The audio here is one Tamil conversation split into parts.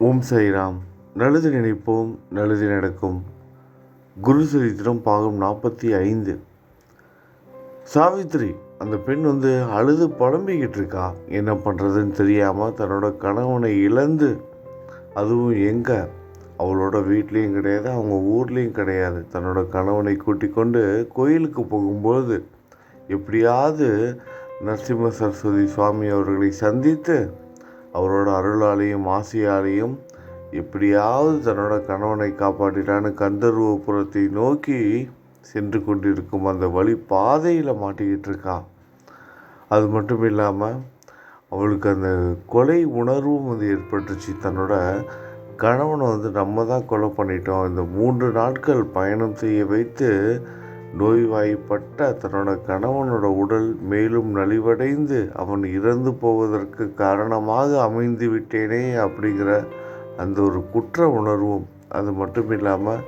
ஓம் சைராம் நல்லது நினைப்போம் நல்லது நடக்கும். குரு சரித்திரம் பாகம் நாற்பத்தி ஐந்து. சாவித்ரி அந்த பெண் வந்து அழுது புலம்பிக்கிட்டு இருக்கா. என்ன பண்ணுறதுன்னு தெரியாமல் தன்னோட கணவனை இழந்து அதுவும் எங்கே? அவளோட வீட்லேயும் கிடையாது அவங்க ஊர்லேயும் கிடையாது. தன்னோட கணவனை கூட்டிக் கொண்டு கோயிலுக்கு போகும்போது எப்படியாவது நரசிம்ம சரஸ்வதி சுவாமி அவர்களை சந்தித்து அவரோட அருளாலையும் ஆசையாலையும் எப்படியாவது தன்னோட கணவனை காப்பாற்றிட்டான்னு கந்தர்வபுரத்தை நோக்கி சென்று கொண்டிருக்கும் அந்த வழி பாதையில் மாட்டிக்கிட்டு இருக்கா. அது மட்டும் இல்லாமல் அவளுக்கு அந்த கொலை உணர்வும் வந்து ஏற்பட்டுச்சு. தன்னோட கணவனை வந்து நம்ம தான் கொலை பண்ணிட்டோம். இந்த மூன்று நாட்கள் பயணம் செய்ய வைத்து நோய்வாய்ப்பட்ட தன்னோட கணவனோட உடல் மேலும் நலிவடைந்து அவன் இறந்து போவதற்கு காரணமாக அமைந்து விட்டேனே அப்படிங்கிற அந்த ஒரு குற்ற உணர்வும் அது மட்டும் இல்லாமல்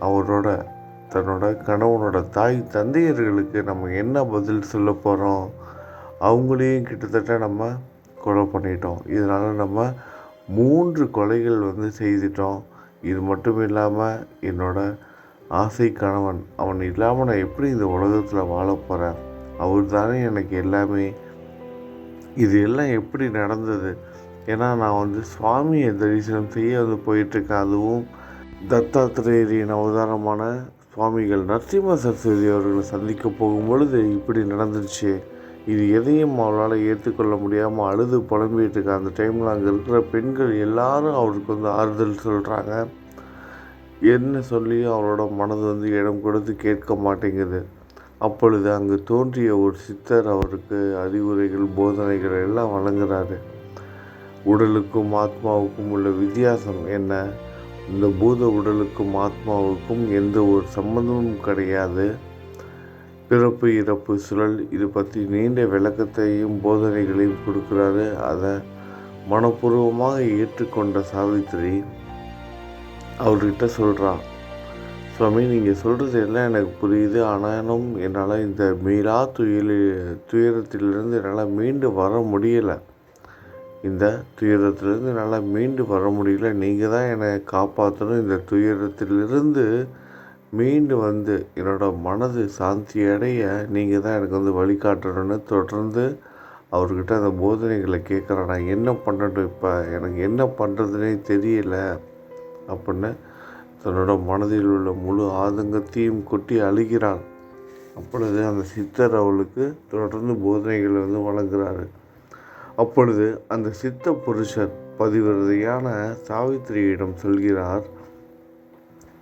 அவரோட தன்னோட கணவனோட தாய் தந்தையர்களுக்கு நம்ம என்ன பதில் சொல்ல போகிறோம் அவங்களையும் கிட்டத்தட்ட நம்ம கொலை பண்ணிட்டோம். இதனால் நம்ம மூன்று கொலைகள் வந்து செய்துட்டோம். இது மட்டும் இல்லாமல் என்னோட ஆசை கணவன். அவன் இல்லாமல் நான் எப்படி இந்த உலகத்தில் வாழ போகிறேன் அவர் தானே எனக்கு எல்லாமே. இது எல்லாம் எப்படி நடந்தது? ஏன்னா நான் வந்து சுவாமியை தரிசனம் செய்ய வந்து போயிட்டுருக்கேன். அதுவும் தத்தாத்திரேயரின் அவதாரமான சுவாமிகள் நரசிம்ம சரஸ்வதி அவர்களை சந்திக்க போகும் பொழுது இப்படி நடந்துருச்சு. இது எதையும் அவளால் ஏற்றுக்கொள்ள முடியாமல் அழுது புலம்பிகிட்டு இருக்கா அந்த டைமில் அங்கே இருக்கிற பெண்கள் எல்லாரும் அவருக்கு வந்து ஆறுதல் சொல்கிறாங்க என்ன சொல்லி அவளோட மனது வந்து இடம் கொடுத்து கேட்க மாட்டேங்குது. அப்பொழுது அங்கு தோன்றிய ஒரு சித்தர் அவருக்கு அறிவுரைகள் போதனைகள் எல்லாம் வழங்குறாரு. உடலுக்கும் ஆத்மாவுக்கும் உள்ள வித்தியாசம் என்ன? இந்த பூத உடலுக்கும் ஆத்மாவுக்கும் எந்த ஒரு சம்பந்தமும் கிடையாது. பிறப்பு இறப்பு சுழல் இது பற்றி நீண்ட விளக்கத்தையும் போதனைகளையும் கொடுக்குறாரு. அதை மனப்பூர்வமாக ஏற்றுக்கொண்ட சாவித்திரி அவர்கிட்ட சொல்கிறான் சுவாமி நீங்கள் சொல்கிறது எல்லாம் எனக்கு புரியுது. ஆனாலும் என்னால் இந்த மீளா துயில் துயரத்திலிருந்து என்னால் மீண்டு வர முடியலை. இந்த துயரத்திலிருந்து என்னால் மீண்டு வர முடியல. நீங்கள் தான் என்னை காப்பாற்றணும் இந்த துயரத்திலிருந்து மீண்டு வந்து என்னோட மனது சாந்தி அடைய நீங்கள் தான் எனக்கு வந்து வழிகாட்டணும்னு தொடர்ந்து அவர்கிட்ட அந்த போதனைகளை கேட்குறேன். நான் என்ன பண்ணட்டும் இப்போ? எனக்கு என்ன பண்ணுறதுனே தெரியல. அப்படின்னு தன்னோட மனதில் உள்ள முழு ஆதங்கத்தையும் கொட்டி அழுகிறாள் அப்பொழுது அந்த சித்தர் அவளுக்கு தொடர்ந்து போதனைகளை வந்து வழங்குறாரு. அப்பொழுது அந்த சித்த புருஷர் பதிவிரதையான சாவித்திரியிடம் சொல்கிறார்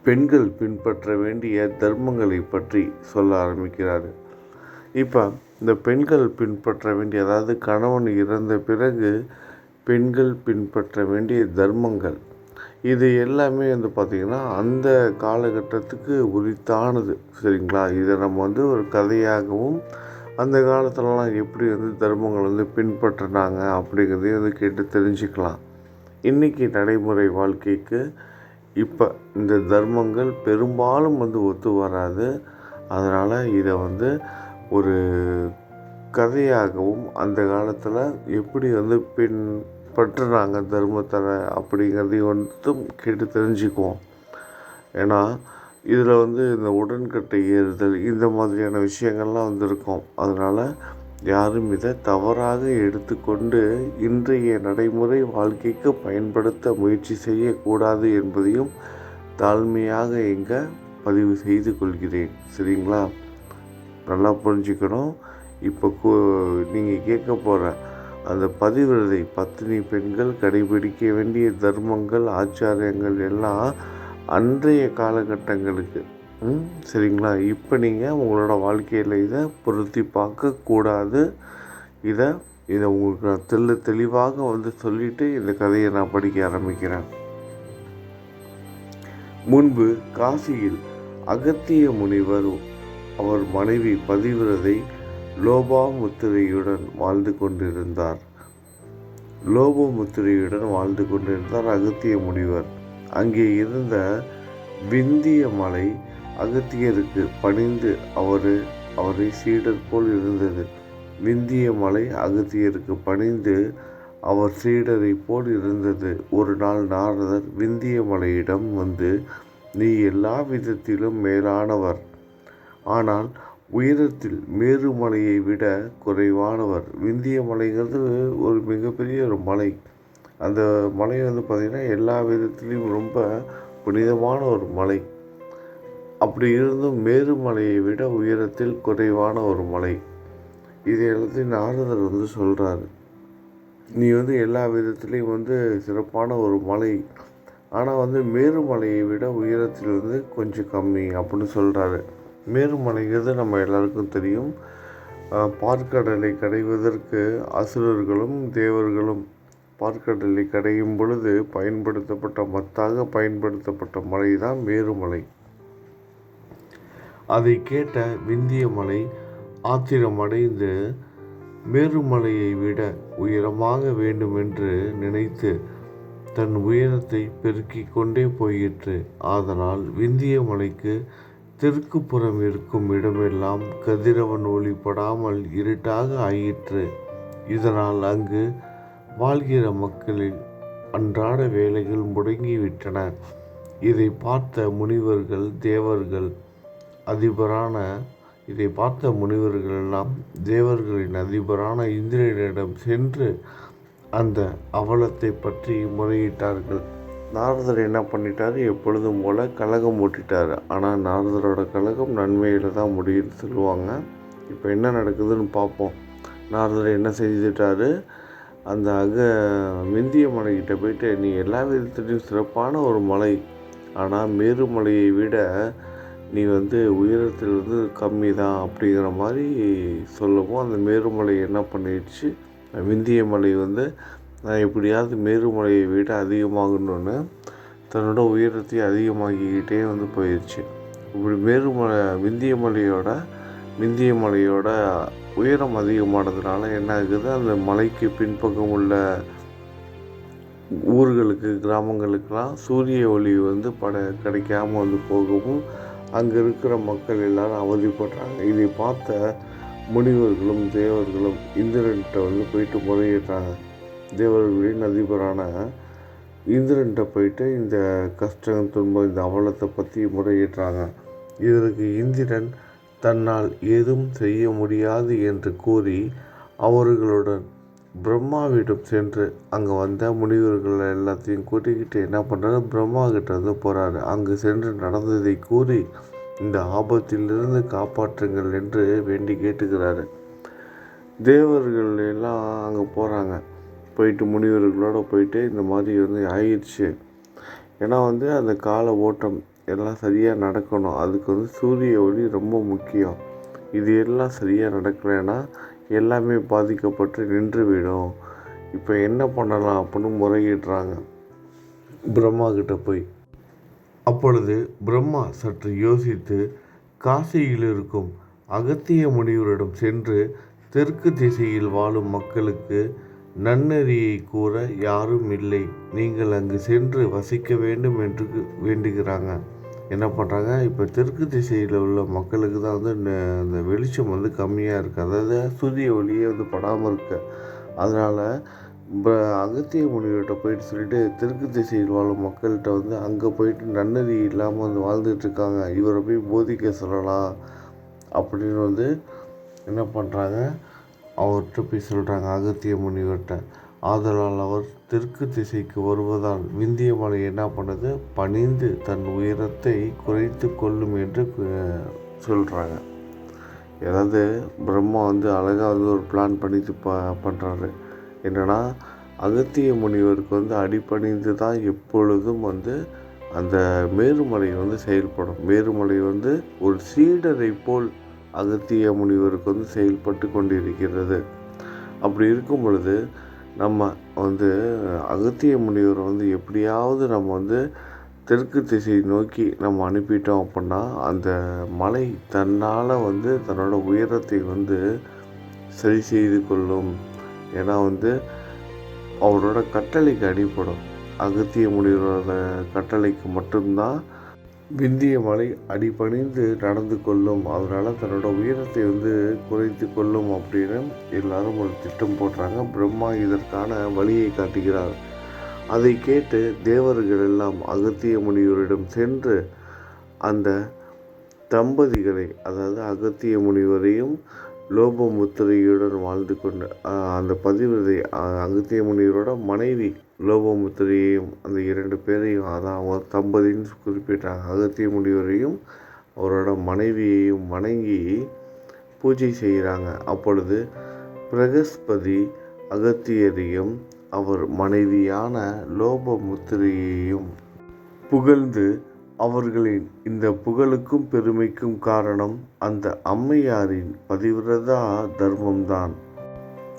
பெண்கள் பின்பற்ற வேண்டிய தர்மங்களை பற்றி சொல்ல ஆரம்பிக்கிறார். இப்போ இந்த பெண்கள் பின்பற்ற வேண்டிய அதாவது கணவன் இறந்த பிறகு பெண்கள் பின்பற்ற வேண்டிய தர்மங்கள் இது எல்லாமே வந்து பார்த்திங்கன்னா அந்த காலகட்டத்துக்கு உரித்தானது. சரிங்களா? இதை நம்ம வந்து ஒரு கதையாகவும் அந்த காலத்துலலாம் எப்படி வந்து தர்மங்கள் வந்து பின்பற்றினாங்க அப்படிங்கிறதையும் வந்து கேட்டு தெரிஞ்சுக்கலாம். இன்றைக்கி நடைமுறை வாழ்க்கைக்கு இப்போ இந்த தர்மங்கள் பெரும்பாலும் வந்து ஒத்து வராது. அதனால் இதை வந்து ஒரு கதையாகவும் அந்த காலத்தில் எப்படி வந்து பின் பின்பற்றுறாங்க தர்மத்தை அப்படிங்கிறதையும் வந்து கேட்டு தெரிஞ்சுக்குவோம். ஏன்னா இதில் வந்து இந்த உடன்கட்டை ஏறுதல் இந்த மாதிரியான விஷயங்கள்லாம் வந்து இருக்கும் அதனால் யாரும் இதை தவறாக எடுத்துக்கொண்டு இன்றைய நடைமுறை வாழ்க்கைக்கு பயன்படுத்த முயற்சி செய்யக்கூடாது என்பதையும் தாழ்மையாக இங்கே பதிவு செய்து கொள்கிறேன். சரிங்களா? நல்லா புரிஞ்சுக்கணும். இப்போ கூ நீங்கள் கேட்க போகிற அந்த பதிவிரதை பத்தினி பெண்கள் கடைபிடிக்க வேண்டிய தர்மங்கள் ஆச்சாரியங்கள் எல்லாம் அன்றைய காலகட்டங்களுக்கு. சரிங்களா? இப்போ நீங்கள் உங்களோட வாழ்க்கையில் இதை பொருத்தி பார்க்கக்கூடாது இதை இதை உங்களுக்கு நான் தெல்ல தெளிவாக வந்து சொல்லிவிட்டு இந்த கதையை நான் படிக்க ஆரம்பிக்கிறேன். முன்பு காசியில் அகத்திய முனிவர் அவர் மனைவி பதிவிரதை லோபாமுத்திரையுடன் வாழ்ந்து கொண்டிருந்தார் லோபமுத்திரையுடன் வாழ்ந்து கொண்டிருந்தார் அகத்திய முனிவர் அங்கே இருந்த விந்திய மலை அகத்தியருக்கு பணிந்து அவர் அவரை சீடர் போல் இருந்தது விந்திய மலை அகத்தியருக்கு பணிந்து அவர் சீடரைப் போல் இருந்தது. ஒரு நாள் நாரதர் விந்திய மலையிடம் வந்து நீ எல்லா விதத்திலும் மேலானவர். ஆனால் உயரத்தில் மேருமலையை விட குறைவானவர். விந்திய மலைங்கிறது ஒரு மிகப்பெரிய ஒரு மலை. அந்த மலை வந்து பார்த்திங்கன்னா எல்லா விதத்துலேயும் ரொம்ப புனிதமான ஒரு மலை. அப்படி இருந்தும் மேருமலையை விட உயரத்தில் குறைவான ஒரு மலை. இதை எல்லாத்தையும் நாரதர் வந்து சொல்கிறாரு. நீ வந்து எல்லா விதத்துலேயும் வந்து சிறப்பான ஒரு மலை. ஆனால் வந்து மேருமலையை விட உயரத்தில் வந்து கொஞ்சம் கம்மி அப்படின்னு சொல்கிறாரு. மேருமலைங்கிறது நம்ம எல்லாருக்கும் தெரியும். பாற்கடலை கடைவதற்கு அசுரர்களும் தேவர்களும் பாற்கடலை கடையும் பொழுது பயன்படுத்தப்பட்ட மத்தாக பயன்படுத்தப்பட்ட மலை தான் மேருமலை. அதை கேட்ட விந்தியமலை ஆத்திரமடைந்து மேருமலையை விட உயரமாக வேண்டுமென்று நினைத்து தன் உயரத்தை பெருக்கிக் கொண்டே போயிற்று. ஆதலால் விந்திய மலைக்கு தெற்கு புறம் இருக்கும் இடமெல்லாம் கதிரவன் ஒளிப்படாமல் இருட்டாக ஆயிற்று. இதனால் அங்கு வாழ்கிற மக்களின் அன்றாட வேலைகள் முடங்கிவிட்டன. இதை பார்த்த முனிவர்கள் தேவர்கள் அதிபரான இதை பார்த்த முனிவர்கள் எல்லாம் தேவர்களின் அதிபரான இந்திரனிடம் சென்று அந்த அவலத்தை பற்றி முறையிட்டார்கள். நாரதர் என்ன பண்ணிட்டார் எப்பொழுதும் போல் கழகம் ஓட்டிட்டார் ஆனால் நாரதரோட கழகம் நன்மையில் தான் முடியும்னு சொல்லுவாங்க. இப்போ என்ன நடக்குதுன்னு பார்ப்போம். நாரதர் என்ன செஞ்சுட்டாரு அந்த அக விந்திய மலைக்கிட்ட போயிட்டு நீ எல்லா விதத்துலேயும் சிறப்பான ஒரு மலை. ஆனால் மேருமலையை விட நீ வந்து உயரத்தில் வந்து கம்மி தான் அப்படிங்கிற மாதிரி சொல்லவும் அந்த மேருமலை என்ன பண்ணிடுச்சு விந்திய மலை வந்து நான் எப்படியாவது மேருமலையை விட அதிகமாகணுன்னு தன்னோட உயரத்தை அதிகமாக்கிக்கிட்டே வந்து போயிடுச்சு. இப்படி மேருமலை விந்திய மலையோட விந்திய மலையோட உயரம் அதிகமானதுனால என்ன ஆகுது அந்த மலைக்கு பின்பக்கம் உள்ள ஊர்களுக்கு கிராமங்களுக்கெல்லாம் சூரிய ஒளி வந்து பட கிடைக்காம வந்து போகவும் அங்கே இருக்கிற மக்கள் எல்லாரும் அவதிப்படுறாங்க. இதை பார்த்த முனிவர்களும் தேவர்களும் இந்திரன்கிட்ட வந்து போயிட்டு முறையிடுறாங்க. தேவர்களின் அதிபரான இந்திரன்கிட்ட போயிட்டு இந்த கஷ்டம் துன்பம் இந்த அவலத்தை பற்றி முறையிடுறாங்க. இதற்கு இந்திரன் தன்னால் ஏதும் செய்ய முடியாது என்று கூறி அவர்களுடன் பிரம்மாவிடம் சென்று அங்கே வந்த முனிவர்கள் எல்லாத்தையும் கூட்டிக்கிட்டு என்ன பண்ணுறாரு பிரம்மா கிட்ட வந்து போகிறாரு. அங்கு சென்று நடந்ததை கூறி இந்த ஆபத்திலிருந்து காப்பாற்றுங்கள் என்று வேண்டி கேட்டுக்கிறாரு. தேவர்கள் எல்லாம் அங்கே போகிறாங்க. போயிட்டு முனிவர்களோட போயிட்டு இந்த மாதிரி வந்து ஆயிடுச்சு. ஏன்னா வந்து அந்த கால ஓட்டம் எல்லாம் சரியாக நடக்கணும். அதுக்கு வந்து சூரிய ஒளி ரொம்ப முக்கியம். இது எல்லாம் சரியாக நடக்கலைன்னா எல்லாமே பாதிக்கப்பட்டு நின்றுவிடும். இப்போ என்ன பண்ணலாம் அப்படின்னு முறையிடுறாங்க. பிரம்மா கிட்ட போய். அப்பொழுது பிரம்மா சற்று யோசித்து காசியில் இருக்கும் அகத்திய முனிவரிடம் சென்று தெற்கு திசையில் வாழும் மக்களுக்கு நன்னெறியை கூற யாரும் இல்லை. நீங்கள் அங்கு சென்று வசிக்க வேண்டும் என்று வேண்டுகிறாங்க. என்ன பண்ணுறாங்க இப்போ தெற்கு திசையில் உள்ள மக்களுக்கு தான் வந்து அந்த வெளிச்சம் வந்து கம்மியாக இருக்குது. அதாவது சூரிய ஒளியே வந்து படாமல் இருக்கு. அதனால் இப்போ அகத்திய முனிவர்கிட்ட போயிட்டு சொல்லிட்டு தெற்கு திசையில் வாழும் மக்கள்கிட்ட வந்து அங்கே போயிட்டு நன்னெறி இல்லாமல் வந்து வாழ்ந்துட்டு இருக்காங்க. இவரை போய் போதிக்க சொல்லலாம் அப்படின்னு வந்து என்ன பண்ணுறாங்க அவர்கிட்ட போய் சொல்கிறாங்க அகத்திய முனிவர்கிட்ட. ஆதலால் அவர் தெற்கு திசைக்கு வருவதால் விந்திய மலை என்ன பண்ணுது பணிந்து தன் உயரத்தை குறைத்து கொள்ளும் என்று சொல்கிறாங்க. அதாவது பிரம்மா வந்து அழகாக வந்து ஒரு பிளான் பண்ணிட்டு ப பண்ணுறாரு. என்னன்னா அகத்திய முனிவருக்கு வந்து அடிபணிந்து தான் எப்பொழுதும் வந்து அந்த மேருமலை வந்து செயல்படும். மேருமலை வந்து ஒரு சீடரை போல் அகத்திய முனிவருக்கு வந்து செயல்பட்டு கொண்டிருக்கிறது. அப்படி இருக்கும் பொழுது நம்ம வந்து அகத்திய முனிவரை வந்து எப்படியாவது நம்ம வந்து தெற்கு திசை நோக்கி நம்ம அனுப்பிட்டோம் அப்படின்னா அந்த மலை தன்னால் வந்து தன்னோட உயரத்தை வந்து சரி செய்து கொள்ளும். ஏன்னா வந்து அவரோட கட்டளைக்கு அடிப்படும். அகத்திய முனிவரோட கட்டளைக்கு மட்டும்தான் விந்திய மலை அடிபணிந்து நடந்து கொள்ளும். அதனால் தன்னோட உயரத்தை வந்து குறைத்து கொள்ளும் அப்படின்னு எல்லாரும் ஒரு திட்டம் போடுறாங்க. பிரம்மா இதற்கான வழியை காட்டுகிறார். அதை கேட்டு தேவர்கள் எல்லாம் அகத்திய முனிவரிடம் சென்று அந்த தம்பதிகளை அதாவது அகத்திய முனிவரையும் லோப முத்திரையுடன் வாழ்ந்து கொண்டு அந்த பதிவிரதை அகத்திய முனிவரோட மனைவி லோப முத்திரையையும் அந்த இரண்டு பேரையும் அதான் அவங்க தம்பதின்னு குறிப்பிட்டாங்க. அகத்திய முனிவரையும் அவரோட மனைவியையும் வணங்கி பூஜை செய்கிறாங்க. அப்பொழுது பிரகஸ்பதி அகத்தியரையும் அவர் மனைவியான லோப முத்திரையையும் புகழ்ந்து அவர்களின் இந்த புகழுக்கும் பெருமைக்கும் காரணம் அந்த அம்மையாரின் பதிவிரதா தர்மம்தான்.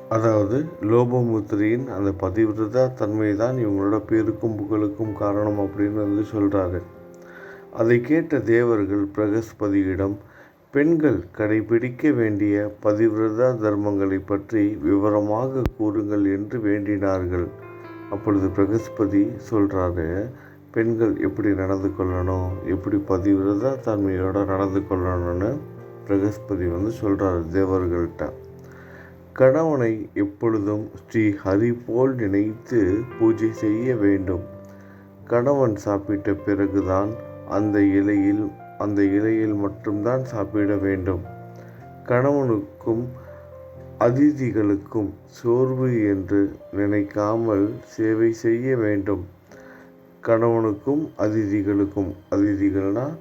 அதாவது லோபமுத்திரியின் அந்த பதிவிரதா தன்மை தான் இவங்களோட பேருக்கும் புகழுக்கும் காரணம் அப்படின்னு வந்து சொல்கிறாரு அதை கேட்ட தேவர்கள் பிரகஸ்பதியிடம் பெண்கள் கடைபிடிக்க வேண்டிய பதிவிரதா தர்மங்களை பற்றி விவரமாக கூறுங்கள் என்று வேண்டினார்கள். அப்பொழுது பிரகஸ்பதி சொல்கிறாரு பெண்கள் எப்படி நடந்து கொள்ளணும் எப்படி பதிவிரதா தன்மையோடு நடந்து கொள்ளணும்னு பிரகஸ்பதி வந்து சொல்கிறார் தேவர்கள்ட்ட. கணவனை எப்பொழுதும் ஸ்ரீ ஹரி போல் நினைத்து பூஜை செய்ய வேண்டும். கணவன் சாப்பிட்ட பிறகுதான் அந்த இலையில் அந்த இலையில் மட்டும்தான் சாப்பிட வேண்டும். கணவனுக்கும் அதிதிகளுக்கும் சோர்வு என்று நினைக்காமல் சேவை செய்ய வேண்டும். கணவனுக்கும் அதிதிகளுக்கும் அதிதிகள்னால்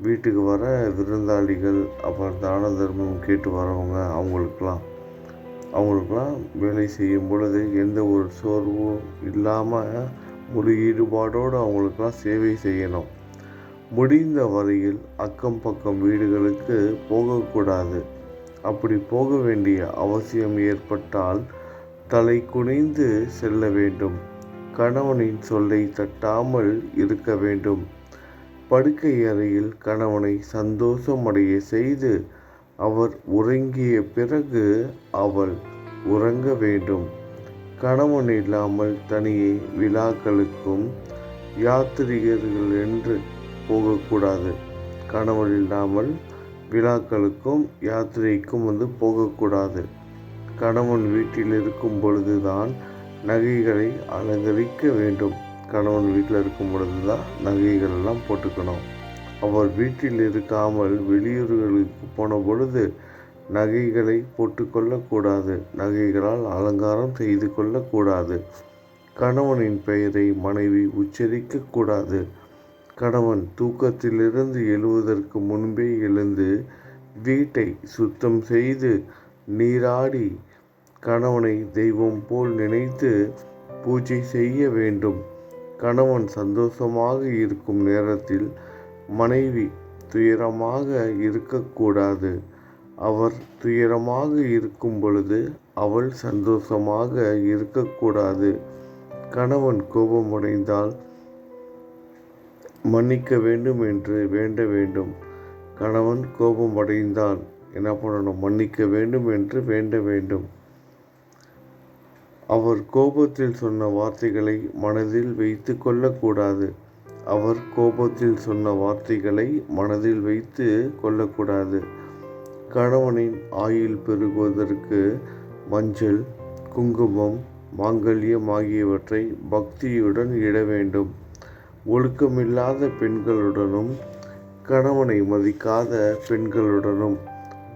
வீட்டுக்கு வர விருந்தாளிகள் அப்புறம் தான தர்மம் கேட்டு வரவங்க அவங்களுக்கெல்லாம். அவங்களுக்கெல்லாம் வேலை செய்யும் பொழுது எந்த ஒரு சோர்வும் இல்லாமல் முழு ஈடுபாடோடு அவங்களுக்கெல்லாம் சேவை செய்யணும். முடிந்த வரையில் அக்கம் பக்கம் வீடுகளுக்கு போகக்கூடாது. அப்படி போக வேண்டிய அவசியம் ஏற்பட்டால் தலை குனிந்து செல்ல வேண்டும். கணவனின் சொல்லை தட்டாமல் இருக்க வேண்டும். படுக்கை அறையில் கணவனை சந்தோஷமடைய செய்து அவர் உறங்கிய பிறகு அவள் உறங்க வேண்டும். கணவன் இல்லாமல் தனியே விழாக்களுக்கும் யாத்திரிகர்கள் என்று போகக்கூடாது. கணவன் இல்லாமல் விழாக்களுக்கும் யாத்திரைக்கும் வந்து போகக்கூடாது. கணவன் வீட்டில் இருக்கும் பொழுதுதான் நகைகளை அலங்கரிக்க வேண்டும். கணவன் வீட்டில் இருக்கும் பொழுது தான் நகைகள்லாம் போட்டுக்கணும். அவர் வீட்டில் இருக்காமல் வெளியூர்களுக்கு போன பொழுது நகைகளை போட்டுக்கொள்ளக்கூடாது. நகைகளால் அலங்காரம் செய்து கொள்ளக்கூடாது. கணவனின் பெயரை மனைவி உச்சரிக்கக்கூடாது. கணவன் தூக்கத்திலிருந்து எழுவதற்கு முன்பே எழுந்து வீட்டை சுத்தம் செய்து நீராடி கணவனை தெய்வம் போல் நினைத்து பூஜை செய்ய வேண்டும். கணவன் சந்தோஷமாக இருக்கும் நேரத்தில் மனைவி துயரமாக இருக்கக்கூடாது. அவர் துயரமாக இருக்கும் பொழுது அவள் சந்தோஷமாக இருக்கக்கூடாது. கணவன் கோபமடைந்தால் மன்னிக்க வேண்டும் என்று வேண்ட வேண்டும். கணவன் கோபமடைந்தான் என்ன பண்ணணும்? மன்னிக்க வேண்டும் என்று வேண்ட வேண்டும். அவர் கோபத்தில் சொன்ன வார்த்தைகளை மனதில் வைத்து கொள்ளக்கூடாது. அவர் கோபத்தில் சொன்ன வார்த்தைகளை மனதில் வைத்து கொள்ளக்கூடாது. கணவனின் ஆயுள் பெருகுவதற்கு மஞ்சள் குங்குமம் மாங்கல்யம் ஆகியவற்றை பக்தியுடன் இட வேண்டும். ஒழுக்கமில்லாத பெண்களுடனும் கணவனை மதிக்காத பெண்களுடனும்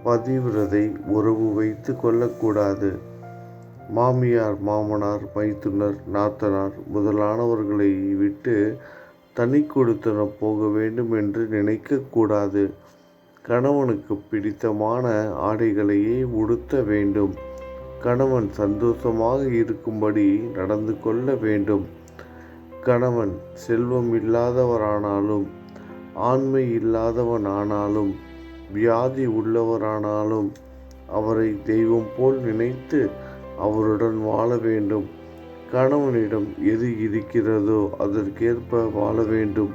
பதிவிரதை உறவு வைத்து கொள்ளக்கூடாது. மாமியார் மாமனார் மைத்துனர் நாத்தனார் முதலானவர்களை விட்டு தனி கொடுத்தன போக வேண்டும் என்று நினைக்கக்கூடாது. கணவனுக்கு பிடித்தமான ஆடைகளையே உடுத்த வேண்டும். கணவன் சந்தோஷமாக இருக்கும்படி நடந்து கொள்ள வேண்டும். கணவன் செல்வம் இல்லாதவரானாலும் ஆண்மை இல்லாதவன் ஆனாலும் வியாதி உள்ளவரானாலும் அவரை தெய்வம் போல் நினைத்து அவருடன் வாழ வேண்டும். கணவனிடம் எது இருக்கிறதோ அதற்கேற்ப வாழ வேண்டும்.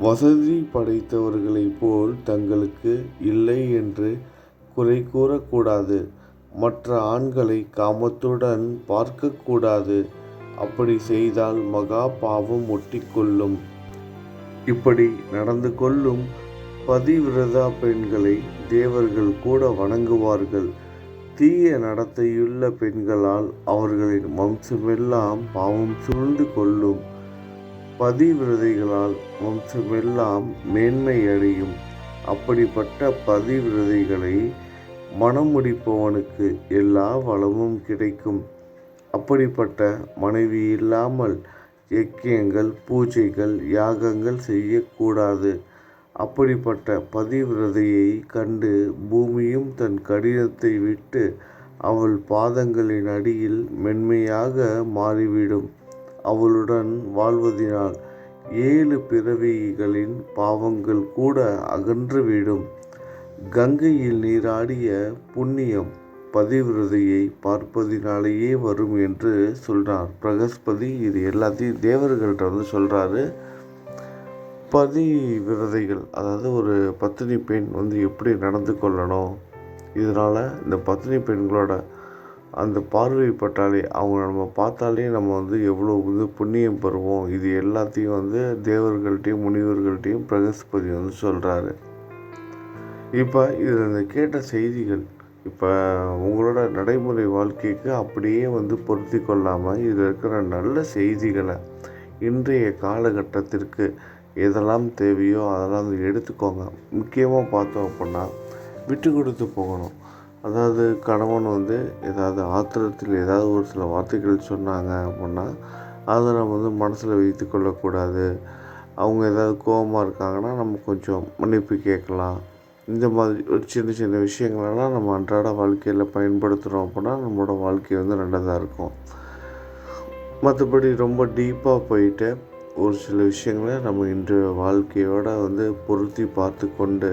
வசதி படைத்தவர்களைப் போல் தங்களுக்கு இல்லை என்று குறை கூறக்கூடாது. மற்ற ஆண்களை காமத்துடன் பார்க்கக்கூடாது. அப்படி செய்தால் மகா பாவம் ஒட்டிக்கொள்ளும். இப்படி நடந்து கொள்ளும் பதிவிரதா பெண்களை தேவர்கள் கூட வணங்குவார்கள். தீய நடத்தையுள்ள பெண்களால் அவர்களின் வம்சமெல்லாம் பாவம் சூழ்ந்து கொள்ளும். பதிவிரதைகளால் வம்சமெல்லாம் மேன்மை அடையும். அப்படிப்பட்ட பதிவிரதைகளை மனம் முடிப்பவனுக்கு எல்லா வளமும் கிடைக்கும். அப்படிப்பட்ட மனைவி இல்லாமல் யக்கியங்கள் பூஜைகள் யாகங்கள் செய்யக்கூடாது. அப்படிப்பட்ட பதிவிரதையை கண்டு பூமியும் தன் கடினத்தை விட்டு அவள் பாதங்களின் அடியில் மென்மையாக மாறிவிடும். அவளுடன் வாழ்வதினால் ஏழு பிறவிகளின் பாவங்கள் கூட அகன்றுவிடும். கங்கையில் நீராடிய புண்ணியம் பதிவிரதையை பார்ப்பதினாலேயே வரும் என்று சொல்கிறார் பிரகஸ்பதி. இது எல்லாத்தையும் தேவர்கள்ட்ட வந்து சொல்கிறாரு பதி விரதைகள் அதாவது ஒரு பத்தினி பெண் வந்து எப்படி நடந்து கொள்ளணும் இதனால் இந்த பத்தினி பெண்களோட அந்த பார்வை பட்டாலே அவங்க நம்ம பார்த்தாலே நம்ம வந்து எவ்வளோ வந்து புண்ணியம் பெறுவோம். இது எல்லாத்தையும் வந்து தேவர்கள்ட்டையும் முனிவர்கள்ட்டையும் பிரகஸ்பதி வந்து சொல்கிறாரு இப்போ இதில் இந்த கேட்ட செய்திகள் இப்போ உங்களோட நடைமுறை வாழ்க்கைக்கு அப்படியே வந்து பொருத்தி கொள்ளாமல் இதில் இருக்கிற நல்ல செய்திகளை இன்றைய காலகட்டத்திற்கு எதெல்லாம் தேவையோ அதெல்லாம் வந்து எடுத்துக்கோங்க. முக்கியமாக பார்த்தோம் அப்படின்னா விட்டு கொடுத்து போகணும். அதாவது கணவன் வந்து ஏதாவது ஆத்திரத்தில் ஏதாவது ஒரு சில வார்த்தைகள் சொன்னாங்க அப்படின்னா அதை நம்ம வந்து மனசில் வைத்து கொள்ளக்கூடாது. அவங்க ஏதாவது கோபமாக இருக்காங்கன்னா நம்ம கொஞ்சம் மன்னிப்பு கேட்கலாம். இந்த மாதிரி ஒரு சின்ன சின்ன விஷயங்களெல்லாம் நம்ம அன்றாட வாழ்க்கையில் பயன்படுத்துகிறோம் அப்படின்னா நம்மளோட வாழ்க்கை வந்து நல்லதாக இருக்கும். மற்றபடி ரொம்ப டீப்பாக போயிட்டு ஒரு சில விஷயங்களை நம்ம இன்று வாழ்க்கையோடு வந்து பொருத்தி பார்த்து கொண்டு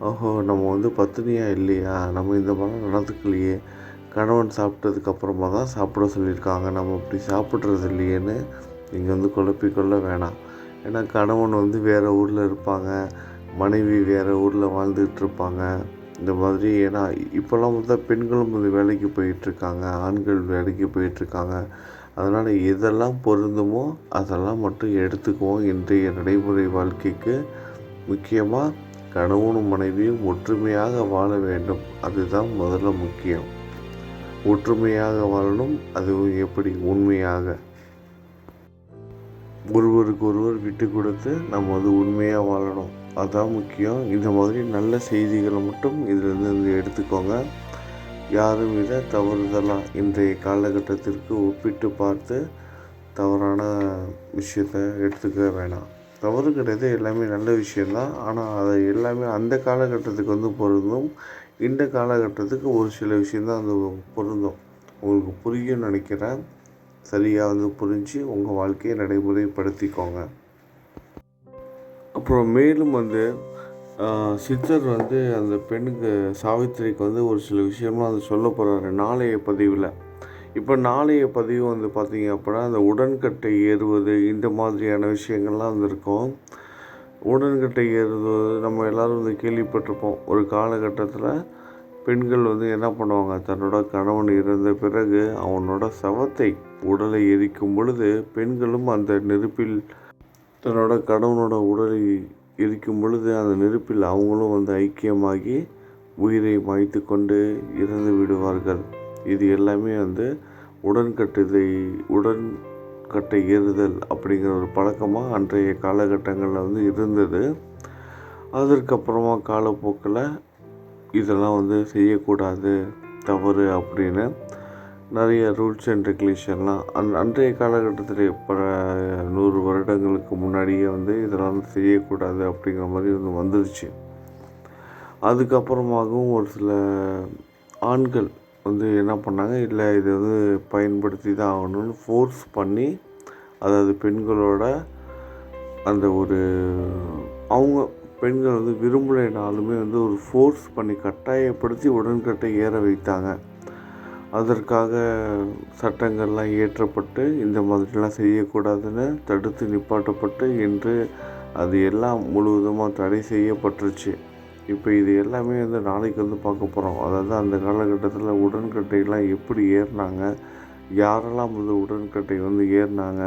ஓஹோ நம்ம வந்து பத்தினியாக இல்லையா? நம்ம இந்த மாதிரிலாம் நடந்துக்கலையே. கணவன் சாப்பிட்டதுக்கு அப்புறமா தான் சாப்பிட சொல்லியிருக்காங்க. நம்ம அப்படி சாப்பிட்றது இல்லையேன்னு நீங்கள் வந்து குழப்பிக்கொள்ள வேணாம். ஏன்னா கணவன் வந்து வேறு ஊரில் இருப்பாங்க. மனைவி வேறு ஊரில் வாழ்ந்துக்கிட்டு இருப்பாங்க. இந்த மாதிரி ஏன்னா இப்போல்லாம் பார்த்தா பெண்களும் வந்து வேலைக்கு போயிட்டுருக்காங்க ஆண்கள் வேலைக்கு போயிட்டுருக்காங்க அதனால் எதெல்லாம் பொருந்துமோ அதெல்லாம் மட்டும் எடுத்துக்குவோம் இன்றைய நடைமுறை வாழ்க்கைக்கு. முக்கியமாக கணவனும் மனைவியும் ஒற்றுமையாக வாழ வேண்டும். அதுதான் முதல்ல முக்கியம். ஒற்றுமையாக வாழணும் அதுவும் எப்படி? உண்மையாக. ஒருவருக்கு ஒருவர் விட்டு கொடுத்து நம்ம வந்து உண்மையாக வாழணும். அதுதான் முக்கியம். இந்த மாதிரி நல்ல செய்திகளை மட்டும் இதிலிருந்து எடுத்துக்கோங்க. யாரும் இதை தவறுதலாக இன்றைய காலகட்டத்திற்கு ஒப்பிட்டு பார்த்து தவறான விஷயத்த எடுத்துக்க வேணாம். தவறு கிடையாது எல்லாமே நல்ல விஷயந்தான் ஆனால் அதை எல்லாமே அந்த காலகட்டத்துக்கு வந்து பொருந்தும் இந்த காலகட்டத்துக்கு ஒரு சில விஷயந்தான் அது பொருந்தும். உங்களுக்கு புரியும்னு நினைக்கிறேன். சரியாக வந்து புரிஞ்சு உங்கள் வாழ்க்கையை நடைமுறைப்படுத்திக்கோங்க. அப்புறம் மேலும் வந்து சித்தர் வந்து அந்த பெண்ணுக்கு சாவித்திரிக்கு வந்து ஒரு சில விஷயம்லாம் வந்து சொல்ல போகிறாரு நாளைய பதிவில். இப்போ நாளைய பதிவு வந்து பார்த்திங்க அப்படின்னா அந்த உடன்கட்டை ஏறுவது இந்த மாதிரியான விஷயங்கள்லாம் வந்து இருக்கும். உடன்கட்டை ஏறுவது நம்ம எல்லோரும் வந்து கேள்விப்பட்டிருப்போம். ஒரு காலகட்டத்தில் பெண்கள் வந்து என்ன பண்ணுவாங்க? தன்னோட கணவன் இறந்த பிறகு அவனோட சவத்தை உடலை எரிக்கும் பொழுது பெண்களும் அந்த நெருப்பில் தன்னோட கணவனோட உடலை இருக்கும் பொழுது அந்த நெருப்பில் அவங்களும் வந்து ஐக்கியமாகி உயிரை மாய்த்து கொண்டு இறந்து விடுவார்கள். இது எல்லாமே வந்து உடன்கட்டுதை உடன்கட்டை ஏறுதல் அப்படிங்கிற ஒரு பழக்கமாக அன்றைய காலகட்டங்களில் வந்து இருந்தது. அதற்கப்புறமா காலப்போக்கில் இதெல்லாம் வந்து செய்யக்கூடாது தவறு அப்படின்னு நிறைய ரூல்ஸ் அண்ட் ரெகுலேஷன்லாம் அந் அன்றைய காலகட்டத்தில் இப்போ வருடங்களுக்கு முன்னாடியே வந்து இதெல்லாம் வந்து செய்யக்கூடாது அப்படிங்கிற மாதிரி வந்து வந்துருச்சு. அதுக்கப்புறமாகவும் ஒரு சில ஆண்கள் வந்து என்ன பண்ணாங்க இல்லை இதை வந்து பயன்படுத்தி தான் ஆகணும்னு ஃபோர்ஸ் பண்ணி அதாவது பெண்களோட அந்த ஒரு அவங்க பெண்கள் வந்து விரும்பலைனாலுமே வந்து ஒரு ஃபோர்ஸ் பண்ணி கட்டாயப்படுத்தி உடன்கட்டை ஏற வைத்தாங்க. அதற்காக சட்டங்கள்லாம் இயற்றப்பட்டு இந்த மாதிரிலாம் செய்யக்கூடாதுன்னு தடுத்து நிப்பாட்டப்பட்டு இன்று அது எல்லாம் முழுவதுமாக தடை செய்யப்பட்டுருச்சு. இப்போ இது எல்லாமே வந்து நாளைக்கு வந்து பார்க்க போகிறோம் அதாவது அந்த காலகட்டத்தில் உடன்கட்டையெல்லாம் எப்படி ஏறினாங்க? யாரெல்லாம் வந்து உடன்கட்டை வந்து ஏறினாங்க?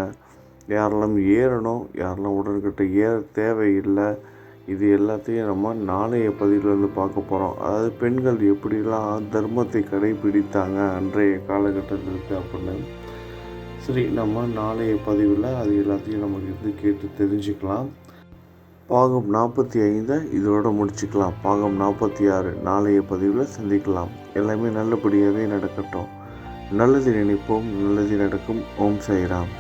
யாரெல்லாம் ஏறணும்? யாரெல்லாம் உடன்கட்டை ஏற தேவையில்லை? இது எல்லாத்தையும் நம்ம நாளைய பதிவில் வந்து பார்க்க போகிறோம் அதாவது பெண்கள் எப்படிலாம் தர்மத்தை கடைபிடித்தாங்க அன்றைய காலகட்டத்திற்கு அப்படின்னு. சரி நம்ம நாளைய பதிவில் அது எல்லாத்தையும் நமக்கு இருந்து கேட்டு தெரிஞ்சுக்கலாம். பாகம் நாற்பத்தி ஐந்தை இதோட முடிச்சுக்கலாம். பாகம் நாற்பத்தி ஆறு நாளைய பதிவில் சந்திக்கலாம். எல்லாமே நல்லபடியாகவே நடக்கட்டும். நல்லது நினைப்போம் நல்லது நடக்கும். ஓம் சாய்ராம்.